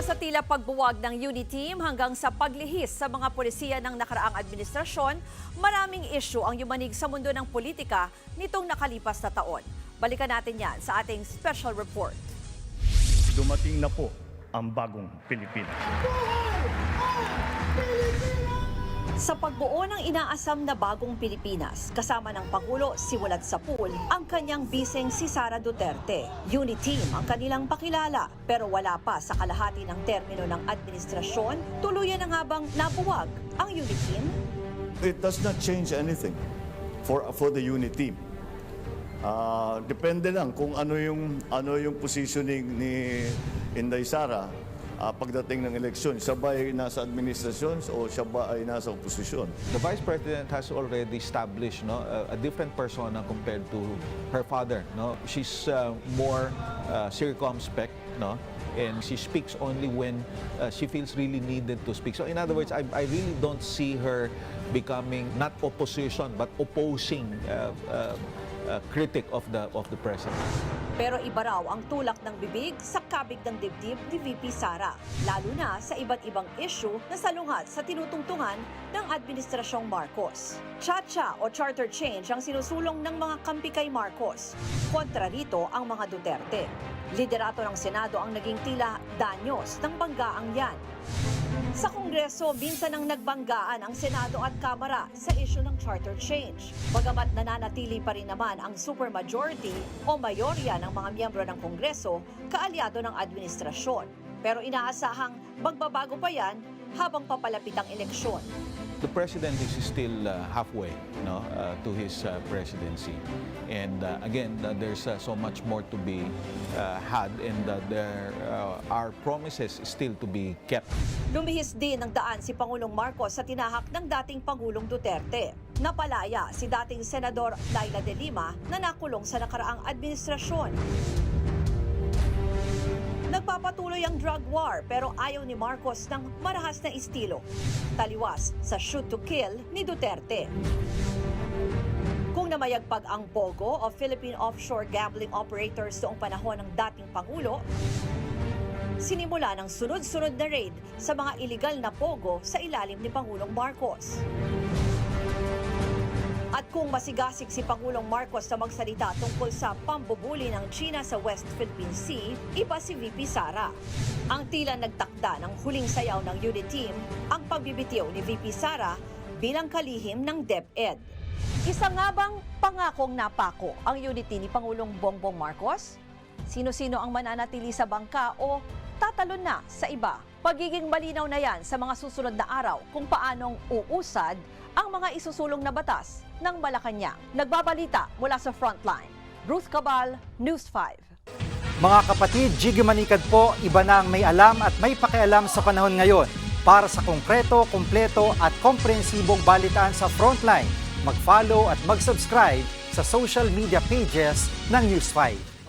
Mula sa tila pagbuwag ng Uniteam hanggang sa paglihis sa mga polisiya ng nakaraang administrasyon, maraming issue ang yumanig sa mundo ng politika nitong nakalipas na taon. Balikan natin yan sa ating special report. dumating na po ang bagong Pilipinas. Sa pagbuo ng inaasam na bagong Pilipinas, kasama ng Pangulo simulat sa pool ang kanyang biseng si Sara Duterte. Uniteam ang kanilang pakilala pero wala pa sa kalahati ng termino ng administrasyon, tuluyan na nga bang nabuwag ang Uniteam? It does not change anything for for the unit team. Ah, depende lang kung ano yung ano yung positioning ni Inday Sara ah, pagdating ng eleksyon. Siya ba ay nasa administrasyon o siya ba ay nasa oposisyon? The Vice President has already established no, a, a different persona compared to her father. No? She's uh, more uh, circumspect, no? and she speaks only when uh, she feels really needed to speak. So in other words, I, I really don't see her becoming not opposition but opposing uh, uh, uh, critic of the of the president. Pero iba raw ang tulak ng bibig sa kabig ng dibdib ni VP Sara, lalo na sa iba't ibang issue na salungat sa tinutungtungan ng Administrasyong Marcos. Chacha o charter change ang sinusulong ng mga kampi kay Marcos. Kontra rito ang mga Duterte. Liderato ng Senado ang naging tila danyos ng banggaang yan. Sa Kongreso, minsan ang nagbanggaan ang Senado at Kamara sa issue ng charter change. Bagamat nananatili pa rin naman ang supermajority o mayorya ng mga miyembro ng Kongreso, kaalyado ng administrasyon. Pero inaasahang magbabago pa yan habang papalapit ang eleksyon. The president is still uh, halfway no, uh, to his uh, presidency. And uh, again, uh, there's uh, so much more to be uh, had and uh, there uh, are promises still to be kept. Lumihis din ng daan si Pangulong Marcos sa tinahak ng dating Pangulong Duterte. Napalaya si dating Senador Laila de Lima na nakulong sa nakaraang administrasyon. Nagpapatuloy ang drug war pero ayaw ni Marcos ng marahas na estilo. Taliwas sa shoot to kill ni Duterte. Kung namayagpag ang POGO o Philippine Offshore Gambling Operators noong panahon ng dating Pangulo, sinimula ng sunod-sunod na raid sa mga iligal na pogo sa ilalim ni Pangulong Marcos. At kung masigasig si Pangulong Marcos na magsalita tungkol sa pambubuli ng China sa West Philippine Sea, iba si VP Sara. Ang tila nagtakda ng huling sayaw ng unit team, ang pagbibitiw ni VP Sara bilang kalihim ng DepEd. Isa nga bang pangakong napako ang unity ni Pangulong Bongbong Marcos? Sino-sino ang mananatili sa bangka o tatalon na sa iba? Pagiging malinaw na yan sa mga susunod na araw kung paanong uusad ang mga isusulong na batas ng Malacanang. Nagbabalita mula sa Frontline. Ruth Cabal, News 5. Mga kapatid, Jiggy Manikad po, iba na ang may alam at may pakialam sa panahon ngayon. Para sa konkreto, kumpleto at komprehensibong balitaan sa Frontline, mag-follow at mag-subscribe sa social media pages ng News 5.